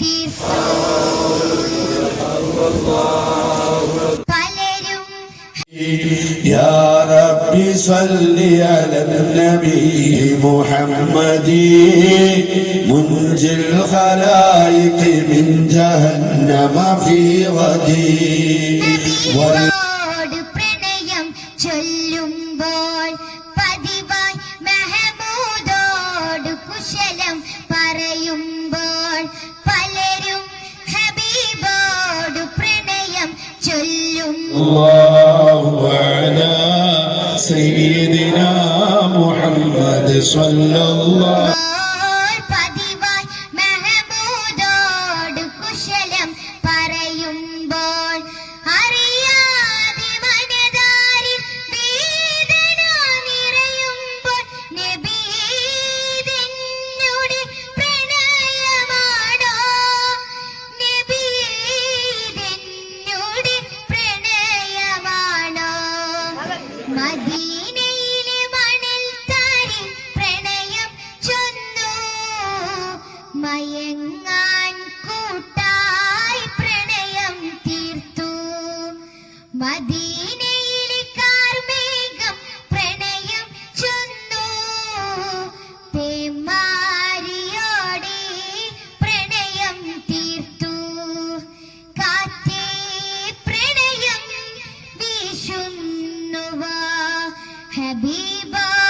തീർത്തു പലരും يا رب صل على النبي محمد منجي الخلائق من جهنم في غدي പ്രണയം ചൊല്ല الله على سيدنا محمد صلى الله عليه وسلم മയങ്ങാൻ കൂട്ടായി പ്രണയം തീർത്തു. മദീനയിലെ കാർമേഘം പ്രണയം ചൊന്നു. തേമാരിയോടെ പ്രണയം തീർത്തു. കാറ്റേ പ്രണയം വീശുന്നുവാ ഹബീബോട്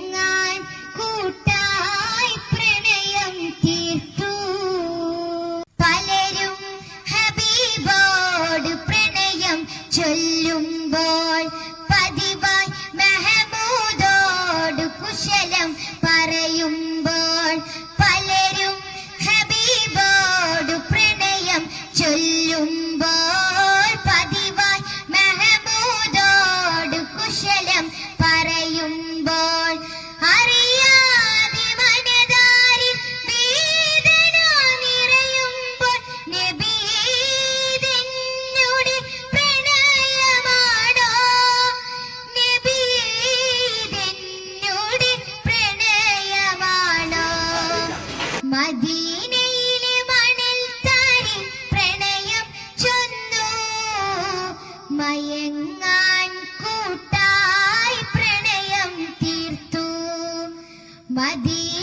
boy. മയങ്ങാൻ കൂട്ടായി പ്രണയം തീർത്തു. മദീനയിലെ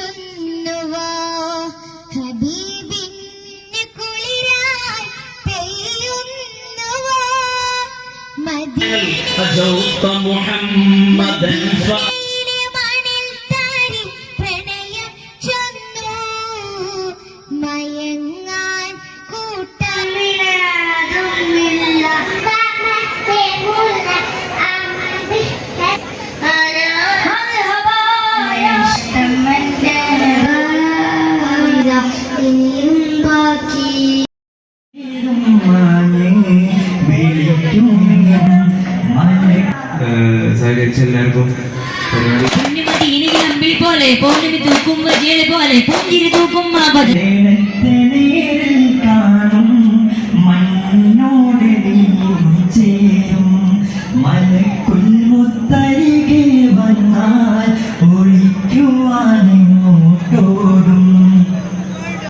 പറയുന്നു വാ ഹബീബിന് മുഹമ്മദൻ മയങ്ങ സഹകരിച്ച എല്ലാവർക്കും പോലെ പോലെ തൂക്കും പോലെ പുഞ്ചിരി തൂക്കും